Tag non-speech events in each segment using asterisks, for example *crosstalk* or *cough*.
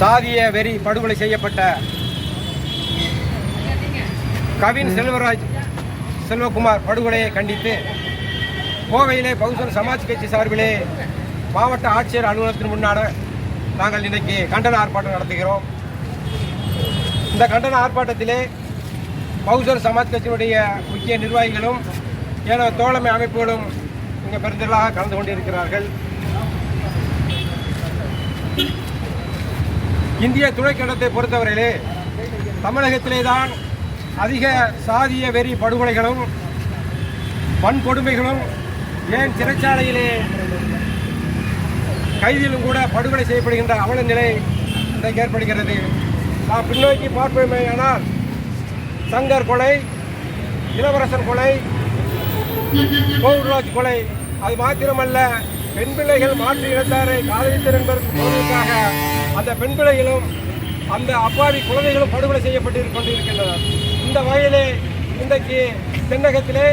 சாதிய வெறி படுகொலை செய்யப்பட்ட கவின் செல்வராஜ் செல்வகுமார் படுகொலையை கண்டித்து கோவையிலே பகுஜன் சமாஜ் கட்சி சார்பிலே மாவட்ட ஆட்சியர் அலுவலகத்தின் முன்னால் நாங்கள் இன்றைக்கு கண்டன ஆர்ப்பாட்டம் நடத்துகிறோம். இந்த கண்டன ஆர்ப்பாட்டத்திலே பகுஜன் சமாஜ் கட்சியினுடைய முக்கிய நிர்வாகிகளும் ஏன தோழமை அமைப்புகளும் இங்கே பெருந்தலாக கலந்து கொண்டிருக்கிறார்கள். இந்திய துணைக்கண்டத்தை பொறுத்தவரையிலே தமிழகத்திலே தான் அதிக சாதிய வெறி படுகொலைகளும் வன்கொடுமைகளும் ஏன் சிறைச்சாலையிலே கைதியிலும் கூட படுகொலை செய்யப்படுகின்ற அவல நிலை இன்றைக்கு ஏற்படுகிறது. நாம் பின்னோக்கி பார்ப்போமேயானால் சங்கர் கொலை இளவரசன் கொலை கோவில்ராஜ் கொலை அது மாத்திரமல்ல பெண் பிள்ளைகள் மாற்று இனத்தாரை காதலித்தர் என்பதற்காக அந்த பெண் பிள்ளைகளும் அந்த அப்பாவி குழந்தைகளும் படுகொலை செய்யப்பட்டு கொண்டிருக்கின்றனர். இந்த வகையிலே இன்றைக்கு தென்னகத்திலே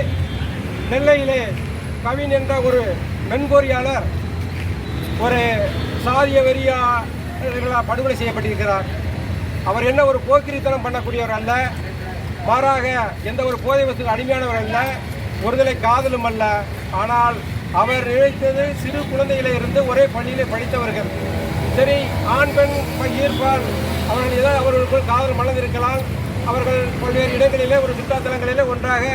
நெல்லையிலே கவின் என்ற ஒரு மென்பொறியாளர் ஒரு சாதிய வெறியா படுகொலை செய்யப்பட்டிருக்கிறார். அவர் என்ன ஒரு போக்கிரித்தனம் பண்ணக்கூடியவர் அல்ல மாறாக எந்த ஒரு போதை வசதிக்கு அடிமையானவர் அல்ல ஒருதலை காதலும் அல்ல. ஆனால் அவர் நினைத்தது சிறு குழந்தையிலிருந்து ஒரே பள்ளியிலே படித்தவர்கள். சரி ஆண் பெண் ஈர்ப்பால் அவர்கள் ஏதாவது அவர்களுக்குள் காதல் மலர்ந்திருக்கலாம். அவர்கள் பல்வேறு இடங்களிலே ஒரு சுற்றுலாத்தலங்களிலே ஒன்றாக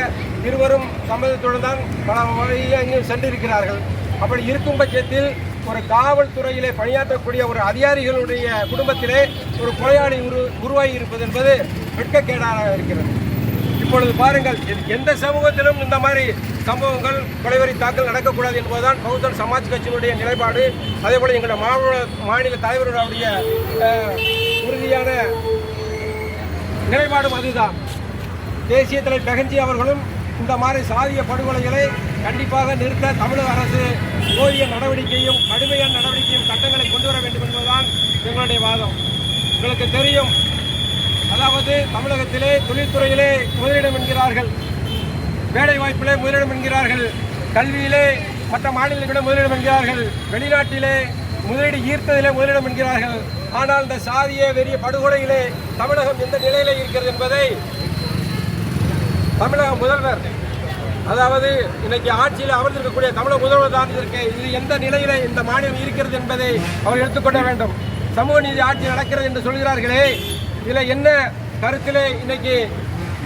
இருவரும் சம்மதத்துடன் தான் பல வழியாக இங்கு சென்றிருக்கிறார்கள். அப்படி இருக்கும் பட்சத்தில் ஒரு காவல்துறையிலே பணியாற்றக்கூடிய ஒரு அதிகாரிகளுடைய குடும்பத்திலே ஒரு கொலையாளி உரு உருவாகி இருப்பது என்பது வெட்கக்கேடாக இருக்கிறது. இப்பொழுது பாருங்கள் எந்த சமூகத்திலும் இந்த மாதிரி சம்பவங்கள் கொலைவரி தாக்கல் நடக்கக்கூடாது என்பதுதான் பகுஜன் சமாஜ் கட்சியினுடைய நிலைப்பாடு. அதே போல எங்களுடைய மாநில மாநில தலைவருடைய உறுதியான நிலைப்பாடும் அதுதான். தேசிய தலைவர் பெகஞ்சி அவர்களும் இந்த மாதிரி சாதிய படுகொலைகளை கண்டிப்பாக நிறுத்த தமிழக அரசு போதிய நடவடிக்கையும் கடுமையான நடவடிக்கையும் சட்டங்களை கொண்டு வர வேண்டும் என்பதுதான் எங்களுடைய வாதம். உங்களுக்கு தெரியும் அதாவது தமிழகத்திலே தொழில்துறையிலே முதலிடம் என்கிறார்கள். வேலை வாய்ப்பிலே முதலிடம் என்கிறார்கள். கல்வியிலே மற்ற மாநிலங்களை விட முதலிடம் என்கிறார்கள். வெளிநாட்டிலே முதலீடு ஈர்த்ததிலே முதலிடம் என்கிறார்கள். ஆனால் இந்த சாதிய வெறிய படுகொலையிலே தமிழகம் எந்த நிலையிலே இருக்கிறது என்பதை தமிழக முதல்வர் அதாவது இன்னைக்கு ஆட்சியில் அமர்ந்திருக்கக்கூடிய தமிழக முதல்வர் தான் இருக்கு இது எந்த நிலையில இந்த மாநிலம் இருக்கிறது என்பதை அவர் எடுத்துக்கொள்ள வேண்டும். சமூக நீதி ஆட்சி நடக்கிறது என்று சொல்கிறார்களே இதில் என்ன கருத்திலே இன்னைக்கு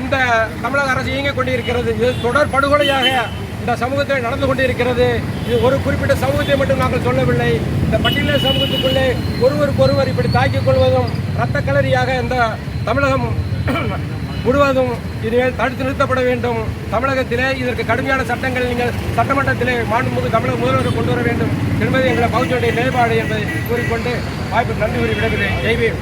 இந்த தமிழக அரசு இயங்கிக் கொண்டிருக்கிறது? இது தொடர் படுகொலையாக இந்த சமூகத்தில் நடந்து கொண்டிருக்கிறது. இது ஒரு குறிப்பிட்ட சமூகத்தை மட்டும் நாங்கள் சொல்லவில்லை. இந்த பட்டியல சமூகத்துக்குள்ளே ஒருவருக்கொருவர் இப்படி தாக்கிக் கொள்வதும் இரத்த கலரியாக இந்த தமிழகம் *clears throat* முழுவதும் இனிமேல் தடுத்து நிறுத்தப்பட வேண்டும். தமிழகத்திலே இதற்கு கடுமையான சட்டங்கள் நீங்கள் சட்டமன்றத்திலே மாண்புமிகு தமிழக முதல்வர் கொண்டு வர வேண்டும் என்பது எங்களை பகுதியுடைய நிலைப்பாடு என்பதை கூறிக்கொண்டு வாய்ப்பு நன்றி கூறி விடுகிறேன் ஜெய்பீம்